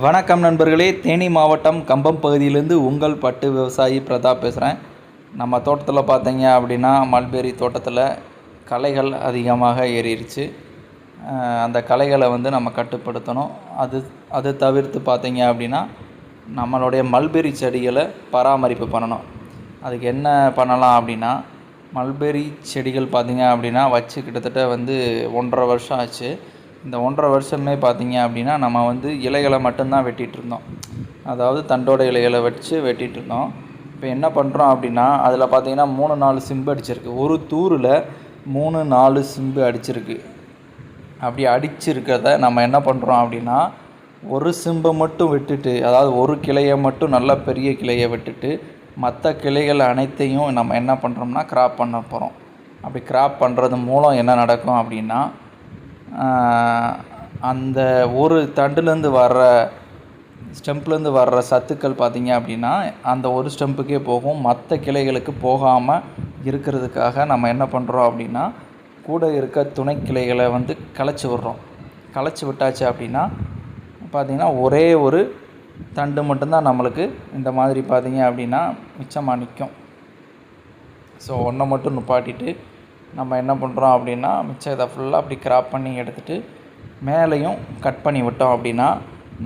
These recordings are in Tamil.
வணக்கம் நண்பர்களே தேனி மாவட்டம் கம்பம் பகுதியிலேருந்து உங்கள் பட்டு விவசாயி பிரதாப் பேசுகிறேன் நம்ம தோட்டத்தில் பார்த்தீங்க அப்படின்னா மல்பெரி தோட்டத்தில் களைகள் அதிகமாக ஏறிடுச்சு அந்த களைகளை வந்து நம்ம கட்டுப்படுத்தணும். அது அது தவிர்த்து பார்த்தீங்க அப்படின்னா நம்மளுடைய மல்பெரி செடிகளை பராமரிப்பு பண்ணணும். அதுக்கு என்ன பண்ணலாம் அப்படின்னா மல்பெரி செடிகள் பார்த்தீங்க அப்படின்னா வச்சு கிட்டத்தட்ட வந்து ஒன்றரை வருஷம் ஆச்சு. இந்த ஒன்றரை வருஷமே பார்த்தீங்க அப்படின்னா நம்ம வந்து இலைகளை மட்டும்தான் வெட்டிகிட்டு இருந்தோம். அதாவது தண்டோட இலைகளை வச்சு வெட்டிகிட்டு இருந்தோம். இப்போ என்ன பண்ணுறோம் அப்படின்னா அதில் பார்த்தீங்கன்னா மூணு நாலு சிம்பு அடிச்சிருக்கு. ஒரு தூரில் மூணு நாலு சிம்பு அடிச்சிருக்கு. அப்படி அடிச்சிருக்கிறத நம்ம என்ன பண்ணுறோம் அப்படின்னா ஒரு சிம்பை மட்டும் விட்டுட்டு அதாவது ஒரு கிளையை மட்டும் நல்ல பெரிய கிளையை விட்டுட்டு மற்ற கிளைகள் அனைத்தையும் நம்ம என்ன பண்ணுறோம்னா கிராப் பண்ண போகிறோம் அப்படி கிராப் பண்ணுறது மூலம் என்ன நடக்கும் அப்படின்னா அந்த ஒரு தண்டுலேருந்து வர்ற ஸ்டெம்ப்லேருந்து வர்ற சத்துக்கள் பார்த்திங்க அப்படின்னா அந்த ஒரு ஸ்டெம்புக்கே போகும். மற்ற கிளைகளுக்கு போகாமல் இருக்கிறதுக்காக நம்ம என்ன பண்ணுறோம் அப்படின்னா கூட இருக்க துணை கிளைகளை வந்து களைச்சி விட்றோம். களைச்சி விட்டாச்சு அப்படின்னா பார்த்திங்கன்னா ஒரே ஒரு தண்டு மட்டும்தான் நம்மளுக்கு இந்த மாதிரி பார்த்திங்க அப்படின்னா மிச்சமாக நிற்கும். ஸோ ஒன்றை மட்டும் நிப்பாட்டிட்டு நம்ம என்ன பண்ணுறோம் அப்படின்னா மிச்சம் இதை ஃபுல்லாக அப்படி கிராப் பண்ணி எடுத்துகிட்டு மேலேயும் கட் பண்ணி விட்டோம் அப்படின்னா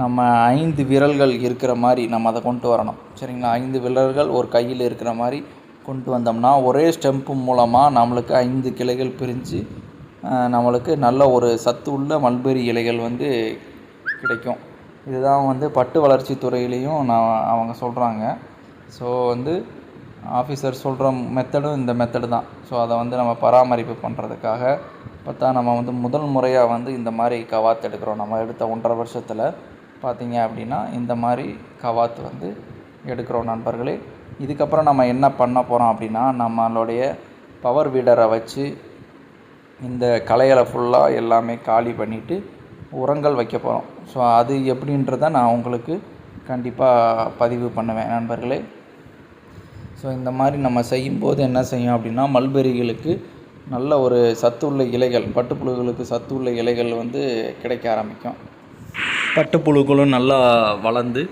நம்ம ஐந்து விரல்கள் இருக்கிற மாதிரி நம்ம அதை கொண்டு வரணும். சரிங்களா? ஐந்து விரல்கள் ஒரு கையில் இருக்கிற மாதிரி கொண்டு வந்தோம்னா ஒரே ஸ்டெம்ப்பு மூலமாக நம்மளுக்கு ஐந்து கிளைகள் பிரிஞ்சு நம்மளுக்கு நல்ல ஒரு சத்து உள்ள மல்பெரி இலைகள் வந்து கிடைக்கும். இதுதான் வந்து பட்டு வளர்ச்சி துறையிலையும் நான் அவங்க சொல்கிறாங்க ஸோ வந்து ஆஃபீஸர் சொல்கிற மெத்தடும் இந்த மெத்தடு தான். ஸோ அதை வந்து நம்ம பராமரிப்பு பண்ணுறதுக்காக பார்த்தா நம்ம வந்து முதல் முறையாக வந்து இந்த மாதிரி கவாத் எடுக்கிறோம். நம்ம எடுத்த ஒன்றரை வருஷத்தில் பார்த்திங்க அப்படின்னா இந்த மாதிரி கவாத் வந்து எடுக்கிறோம் நண்பர்களே. இதுக்கப்புறம் நம்ம என்ன பண்ண போகிறோம் அப்படின்னா நம்மளுடைய பவர் வீடரை வச்சு இந்த களைகளை ஃபுல்லாக எல்லாமே காலி பண்ணிவிட்டு உரங்கள் வைக்க போகிறோம் ஸோ அது எப்படின்றத நான் உங்களுக்கு கண்டிப்பாக பதிவு பண்ணுவேன் நண்பர்களே. ஸோ இந்த மாதிரி நம்ம செய்யும்போது என்ன செய்யும் அப்படின்னா மல்பெரிகளுக்கு நல்ல ஒரு சத்துள்ள இலைகள் பட்டுப்புழுகளுக்கு சத்துள்ள இலைகள் வந்து கிடைக்க ஆரம்பிக்கும். பட்டுப்புழுக்களும் நல்லா வளர்ந்து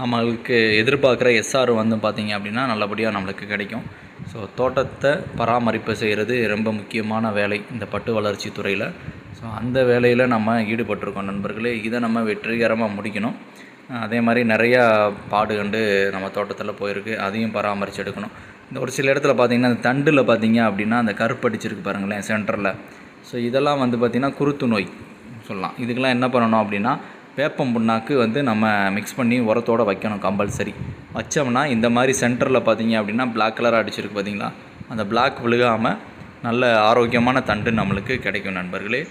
நம்மளுக்கு எதிர்பார்க்குற எஸ்ஆர் வந்து பார்த்திங்க அப்படின்னா நல்லபடியாக நம்மளுக்கு கிடைக்கும். ஸோ தோட்டத்தை பராமரிப்பு செய்கிறது ரொம்ப முக்கியமான வேலை இந்த பட்டு வளர்ச்சி துறையில். ஸோ அந்த வேலையில் நம்ம ஈடுபட்டிருக்கோம் நண்பர்களே. இதை நம்ம வெற்றிகரமாக முடிக்கணும். அதே மாதிரி நிறையா பாடு கண்டு நம்ம தோட்டத்தில் போயிருக்கு அதையும் பராமரித்து எடுக்கணும். இந்த ஒரு சில இடத்துல பார்த்திங்கன்னா அந்த தண்டில் பார்த்தீங்க அப்படின்னா அந்த கருப்படிச்சிருக்கு பாருங்களேன் சென்டரில் ஸோ இதெல்லாம் வந்து பார்த்திங்கன்னா குருத்து நோய் சொல்லலாம். இதுக்கெல்லாம் என்ன பண்ணணும் அப்படின்னா வேப்பம் புண்ணாக்கு வந்து நம்ம மிக்ஸ் பண்ணி உரத்தோடு வைக்கணும் கம்பல்சரி வச்சோம்னா இந்த மாதிரி சென்டரில் பார்த்தீங்க அப்படின்னா பிளாக் கலர் அடிச்சிருக்கு பார்த்திங்களா அந்த பிளாக் விழுகாமல் நல்ல ஆரோக்கியமான தண்டு நம்மளுக்கு கிடைக்கும் நண்பர்களே.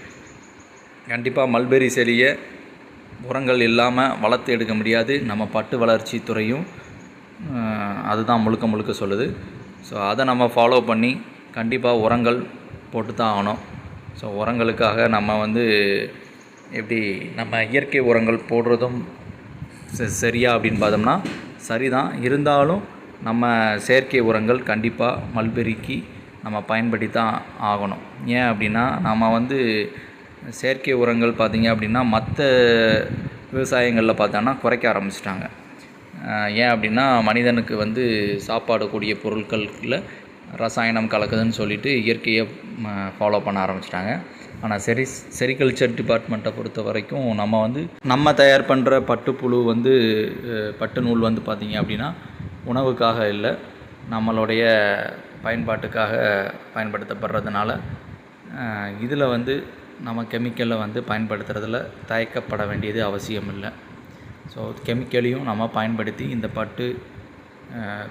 கண்டிப்பாக மல்பெரி செடியை உரங்கள் இல்லாமல் வளர்த்து எடுக்க முடியாது. நம்ம பட்டு வளர்ச்சி துறையும் அதுதான் முழுக்க முழுக்க சொல்லுது. ஸோ அதை நம்ம ஃபாலோ பண்ணி கண்டிப்பாக உரங்கள் போட்டு தான் ஆகணும். ஸோ உரங்களுக்காக நம்ம வந்து எப்படி நம்ம இயற்கை உரங்கள் போடுறதும் ச- சரியா அப்படின்னு பார்த்தோம்னா சரிதான். இருந்தாலும் நம்ம செயற்கை உரங்கள் கண்டிப்பாக மல்பெரிக்கு நம்ம பயன்படுத்தி தான் ஆகணும். ஏன் அப்படின்னா நம்ம வந்து செயற்கை உரங்கள் பார்த்திங்க அப்படின்னா மற்ற விவசாயங்களில் பார்த்தோன்னா குறைக்க ஆரம்பிச்சிட்டாங்க. ஏன் அப்படின்னா மனிதனுக்கு வந்து சாப்பாடு கூடிய பொருட்களில் ரசாயனம் கலக்குதுன்னு சொல்லிட்டு இயற்கையை ஃபாலோ பண்ண ஆரம்பிச்சிட்டாங்க. ஆனால் செரி செரிகல்ச்சர் டிபார்ட்மெண்ட்டை பொறுத்த வரைக்கும் நம்ம வந்து நம்ம தயார் பண்ணுற பட்டுப்புழு வந்து பட்டு நூல் வந்து பார்த்திங்க அப்படின்னா உணவுக்காக இல்லை நம்மளுடைய பயன்பாட்டுக்காக பயன்படுத்தப்படுறதுனால இதில் வந்து நம்ம கெமிக்கலை வந்து பயன்படுத்துறதுல தயக்கப்பட வேண்டியது அவசியம் இல்லை ஸோ கெமிக்கலையும் நம்ம பயன்படுத்தி இந்த பட்டு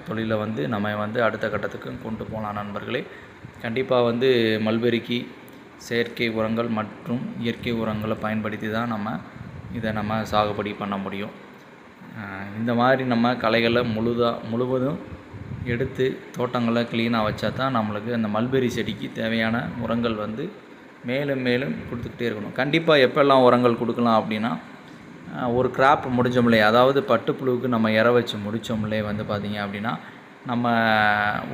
தொழிலை வந்து நம்ம வந்து அடுத்த கட்டத்துக்கும் கொண்டு போகலாம் நண்பர்களே. கண்டிப்பாக வந்து மல்பெரிக்கு செயற்கை உரங்கள் மற்றும் இயற்கை உரங்களை பயன்படுத்தி தான் நம்ம இதை நம்ம சாகுபடி பண்ண முடியும். இந்த மாதிரி நம்ம களைகளை முழுதாக முழுவதும் எடுத்து தோட்டங்களை க்ளீனாக வச்சா தான் நம்மளுக்கு அந்த மல்பெரி செடிக்கு தேவையான உரங்கள் வந்து மேலும் மேலும் கொடுத்துக்கிட்டே இருக்கணும். கண்டிப்பாக எப்போல்லாம் உரங்கள் கொடுக்கலாம் அப்படின்னா ஒரு கிராப் முடிஞ்சோம்லே அதாவது பட்டுப்புழுவுக்கு நம்ம இற வச்சு முடித்தோம்லே வந்து பார்த்திங்க அப்படின்னா நம்ம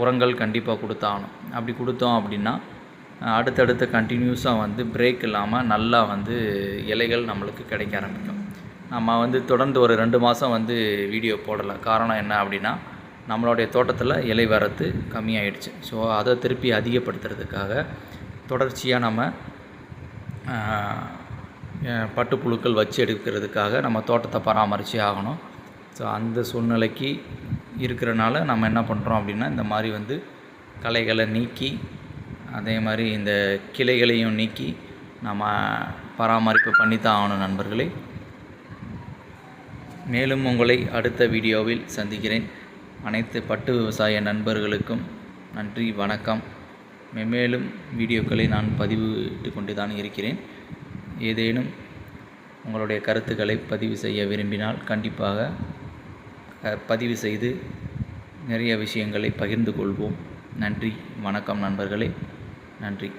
உரங்கள் கண்டிப்பாக கொடுத்தாகணும். அப்படி கொடுத்தோம் அப்படின்னா அடுத்தடுத்த அடுத்தடுத்து கண்டினியூஸாக வந்து பிரேக் இல்லாமல் நல்லா வந்து இலைகள் நம்மளுக்கு கிடைக்க ஆரம்பிக்கும். நம்ம வந்து தொடர்ந்து ஒரு ரெண்டு மாதம் வந்து வீடியோ போடலை காரணம் என்ன அப்படின்னா நம்மளுடைய தோட்டத்தில் இலை வரத்து கம்மியாயிடுச்சு. ஸோ அதை திருப்பி அதிகப்படுத்துறதுக்காக தொடர்ச்சியாக நம்ம பட்டுப்புழுக்கள் வச்சு எடுக்கிறதுக்காக நம்ம தோட்டத்தை பராமரித்து ஆகணும். ஸோ அந்த சூழ்நிலைக்கு இருக்கிறனால நம்ம என்ன பண்ணுறோம் அப்படின்னா இந்த மாதிரி வந்து களைகளை நீக்கி அதே மாதிரி இந்த கிளைகளையும் நீக்கி நம்ம பராமரிப்பு பண்ணித்தான் ஆகணும் நண்பர்களே. மேலும் உங்களை அடுத்த வீடியோவில் சந்திக்கிறேன். அனைத்து பட்டு விவசாய நண்பர்களுக்கும் நன்றி வணக்கம். மென்மேலும் வீடியோக்களை நான் பதிவிட்டு கொண்டு தான் இருக்கிறேன். ஏதேனும் உங்களுடைய கருத்துக்களை பதிவு செய்ய விரும்பினால் கண்டிப்பாக பதிவு செய்து நிறைய விஷயங்களை பகிர்ந்து கொள்வோம். நன்றி வணக்கம் நண்பர்களே. நன்றி.